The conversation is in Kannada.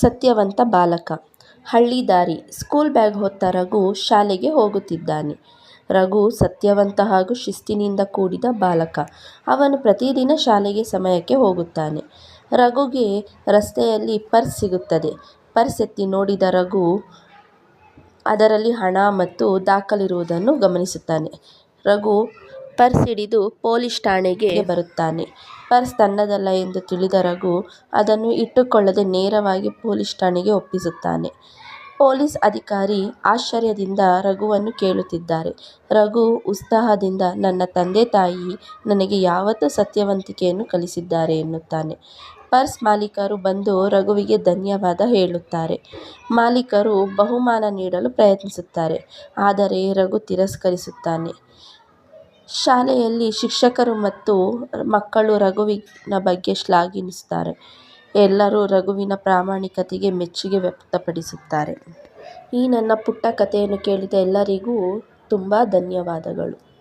ಸತ್ಯವಂತ ಬಾಲಕ. ಹಳ್ಳಿ ದಾರಿ. ಸ್ಕೂಲ್ ಬ್ಯಾಗ್ ಹೊತ್ತ ರಘು ಶಾಲೆಗೆ ಹೋಗುತ್ತಿದ್ದಾನೆ. ರಘು ಸತ್ಯವಂತ ಹಾಗೂ ಶಿಸ್ತಿನಿಂದ ಕೂಡಿದ ಬಾಲಕ. ಅವನು ಪ್ರತಿದಿನ ಶಾಲೆಗೆ ಸಮಯಕ್ಕೆ ಹೋಗುತ್ತಾನೆ. ರಘುಗೆ ರಸ್ತೆಯಲ್ಲಿ ಪರ್ಸ್ ಸಿಗುತ್ತದೆ. ಪರ್ಸ್ ಎತ್ತಿ ನೋಡಿದ ರಘು ಅದರಲ್ಲಿ ಹಣ ಮತ್ತು ದಾಖಲಿರುವುದನ್ನು ಗಮನಿಸುತ್ತಾನೆ. ರಘು ಪರ್ಸ್ ಹಿಡಿದು ಪೊಲೀಸ್ ಠಾಣೆಗೆ ಬರುತ್ತಾನೆ. ಪರ್ಸ್ ತನ್ನದಲ್ಲ ಎಂದು ತಿಳಿದ ರಘು ಅದನ್ನು ಇಟ್ಟುಕೊಳ್ಳದೆ ನೇರವಾಗಿ ಪೊಲೀಸ್ ಠಾಣೆಗೆ ಒಪ್ಪಿಸುತ್ತಾನೆ. ಪೊಲೀಸ್ ಅಧಿಕಾರಿ ಆಶ್ಚರ್ಯದಿಂದ ರಘುವನ್ನು ಕೇಳುತ್ತಿದ್ದಾರೆ. ರಘು ಉತ್ಸಾಹದಿಂದ, ನನ್ನ ತಂದೆ ತಾಯಿ ನನಗೆ ಯಾವತ್ತೂ ಸತ್ಯವಂತಿಕೆಯನ್ನು ಕಲಿಸಿದ್ದಾರೆ ಎನ್ನುತ್ತಾನೆ. ಪರ್ಸ್ ಮಾಲೀಕರು ಬಂದು ರಘುವಿಗೆ ಧನ್ಯವಾದ ಹೇಳುತ್ತಾರೆ. ಮಾಲೀಕರು ಬಹುಮಾನ ನೀಡಲು ಪ್ರಯತ್ನಿಸುತ್ತಾರೆ. ಆದರೆ ರಘು ತಿರಸ್ಕರಿಸುತ್ತಾನೆ. ಶಾಲೆಯಲ್ಲಿ ಶಿಕ್ಷಕರು ಮತ್ತು ಮಕ್ಕಳು ರಘುವಿನ ಬಗ್ಗೆ ಶ್ಲಾಘಿಸುತ್ತಾರೆ. ಎಲ್ಲರೂ ರಘುವಿನ ಪ್ರಾಮಾಣಿಕತೆಗೆ ಮೆಚ್ಚುಗೆ ವ್ಯಕ್ತಪಡಿಸುತ್ತಾರೆ. ಈ ನನ್ನ ಪುಟ್ಟ ಕಥೆಯನ್ನು ಕೇಳಿದ ಎಲ್ಲರಿಗೂ ತುಂಬಾ ಧನ್ಯವಾದಗಳು.